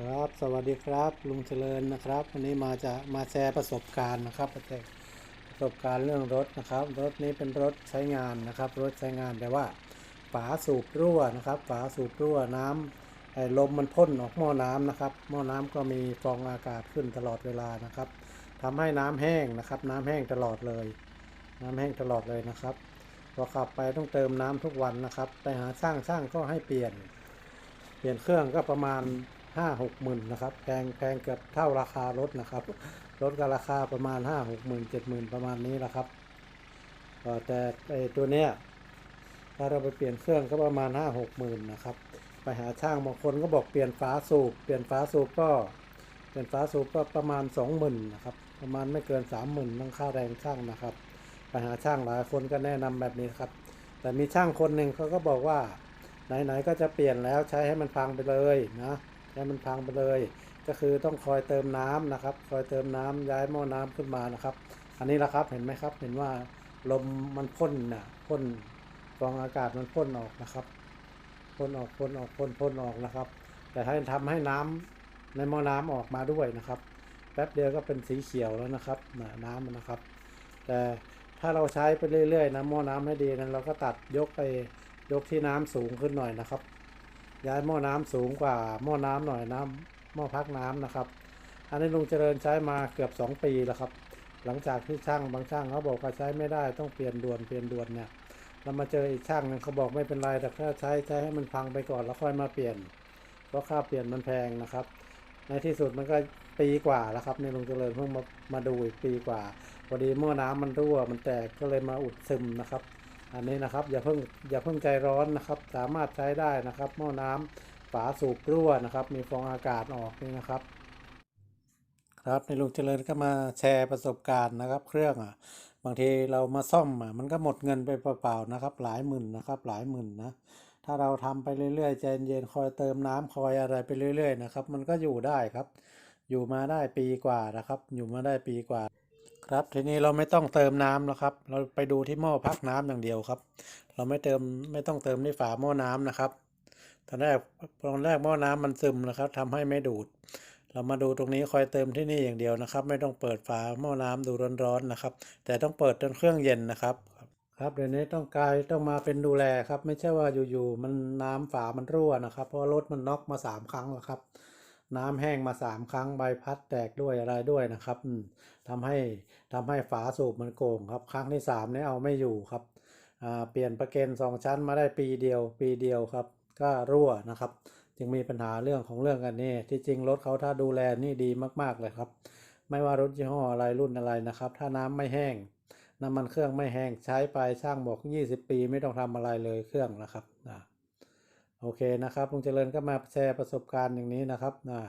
ครับสวัสดีครับลุงเจริญนะครับวันนี้มาจะมาแชร์ประสบการณ์นะครับประประสบการณ์เรื่องรถนะครับ รถนี้เป็นรถใช้งานนะครับ รถใช้งานแต่ว่าฝาสูบรั่วนะครับ ฝาสูบรั่วน้ำไอ้ลมมันพ่นออกหม้อน้ำนะครับ หม้อน้ำก็มีฟองอากาศขึ้นตลอดเวลานะครับทำให้น้ำแห้งนะครับ น้ำแห้งตลอดเลย น้ำแห้งตลอดเลยนะครับพอขับไปต้องเติมน้ำทุกวันนะครับ ไปหาช่างช่างก็ให้เปลี่ยน เปลี่ยนเครื่องก็ประมาณ ห้าหกหมื่นนะครับแพงแพงเกือบเท่าราคารถนะครับรถก็ราคาประมาณห้าหกหมื่นเจ็ดหมื่นประมาณนี้แหละครับแต่ไอตัวเนี้ยถ้าเราไปเปลี่ยนเครื่องก็ประมาณห้าหกหมื่นนะครับไปหาช่างบางคนก็บอกเปลี่ยนฝาสูบเปลี่ยนฝาสูบก็เปลี่ยนฝาสูบก็ประมาณสองหมื่นนะครับประมาณไม่เกินสามหมื่นต้องค่าแรงช่างนะครับไปหาช่างหลายคนก็แนะนำแบบนี้ครับ แต่มีช่างคนหนึ่งเขาก็บอกว่าไหนๆก็จะเปลี่ยนแล้วใช้ให้มันพังไปเลยนะ ให้มันพังไปเลย ก็คือต้องคอยเติมน้ำนะครับ คอยเติมน้ำย้ายหม้อน้ำขึ้นมานะครับ อันนี้ละครับเห็นไหมครับ เห็นว่าลมมันพ่นน่ะพ่นฟองอากาศมันพ่นออกนะครับพ่นออกพ่นออกพ่นพ่นออกนะครับ แต่ให้ทำให้น้ำในหม้อน้ำออกมาด้วยนะครับ แป๊บเดียวก็เป็นสีเขียวแล้วนะครับน่ะน้ำมันนะครับ แต่ถ้าเราใช้ไปเรื่อยๆนะหม้อน้ำให้ดีนั้นเราก็ตัดยกไปยกที่น้ำสูงขึ้นหน่อยนะครับ ย้ายหม้อน้ำสูงกว่าหม้อน้ำหน่อยน้ำหม้อพักน้ำนะครับ อันนี้ลุงเจริญใช้มาเกือบ 2 ปีแล้วครับ หลังจากที่ช่างบางช่างเขาบอกว่าใช้ไม่ได้ต้องเปลี่ยนด่วนเปลี่ยนด่วนเนี่ยเรามาเจออีกช่างหนึงเขาบอกไม่เป็นไรแต่ถ้าใช้ใช้ให้มันพังไปก่อนแล้วค่อยมาเปลี่ยน เพราะค่าเปลี่ยนมันแพงนะครับ ในที่สุดมันก็ปีกว่าแล้วครับในลุงเจริญเพิ่งมามาดูอีกปีกว่าพอดีหม้อน้ำมันรั่วมันแตกก็เลยมาอุดซึมนะครับ อันนี้นะครับอย่าเพิ่งอย่าเพิ่งใจร้อนนะครับ สามารถใช้ได้นะครับ หม้อน้ำฝาสูบรั่วนะครับ มีฟองอากาศออกนี่นะครับ ครับในลุงเจริญก็มาแชร์ประสบการณ์นะครับ เครื่องอะบางทีเรามาซ่อมอะมันก็หมดเงินไปเปล่าๆนะครับ หลายหมื่นนะครับ หลายหมื่นนะถ้าเราทำไปเรื่อยๆใจเย็นๆคอยเติมน้ำคอยอะไรไปเรื่อย ๆ นะครับ มันก็อยู่ได้ครับ อยู่มาได้ปีกว่านะครับ อยู่มาได้ปีกว่า ครับทีนี้เราไม่ต้องเติมน้ำแล้วครับ เราไปดูที่หม้อพักน้ำอย่างเดียวครับ เราไม่เติมไม่ต้องเติมที่ฝาหม้อน้ำนะครับ ตอนแรกตอนแรกหม้อน้ำมันซึมนะครับทำให้ไม่ดูด เรามาดูตรงนี้คอยเติมที่นี่อย่างเดียวนะครับ ไม่ต้องเปิดฝาหม้อน้ำดูร้อนๆนะครับ แต่ต้องเปิดจนเครื่องเย็นนะครับครับเดี๋ยวนี้ต้องกายต้องมาเป็นดูแลครับ ไม่ใช่ว่าอยู่ๆมันน้ำฝามันรั่วนะครับ เพราะรถมันน็อกมาสามครั้งแล้วครับ น้ำแห้งมาสามครั้งใบพัดแตกด้วยอะไรด้วยนะครับอืมทำให้ทำให้ฝาสูบมันโก่งครับ ครั้งที่สามนี่เอาไม่อยู่ครับเปลี่ยนประเกนสองชั้นมาได้ปีเดียว ปีเดียวครับ ก็รั่วนะครับ จึงมีปัญหาเรื่องของเรื่องกันนี่ที่จริงรถเขาถ้าดูแลนี่ดีมาก ๆเลยครับ ไม่ว่ารถยี่ห้ออะไรรุ่นอะไรนะครับ ถ้าน้ำไม่แห้งน้ำมันเครื่องไม่แห้งใช้ไปช่างบอก 20 ปีไม่ต้องทำอะไรเลยเครื่องนะครับนะ โอเคนะครับลุงเจริญก็มาแชร์ประสบการณ์อย่างนี้นะครับนะ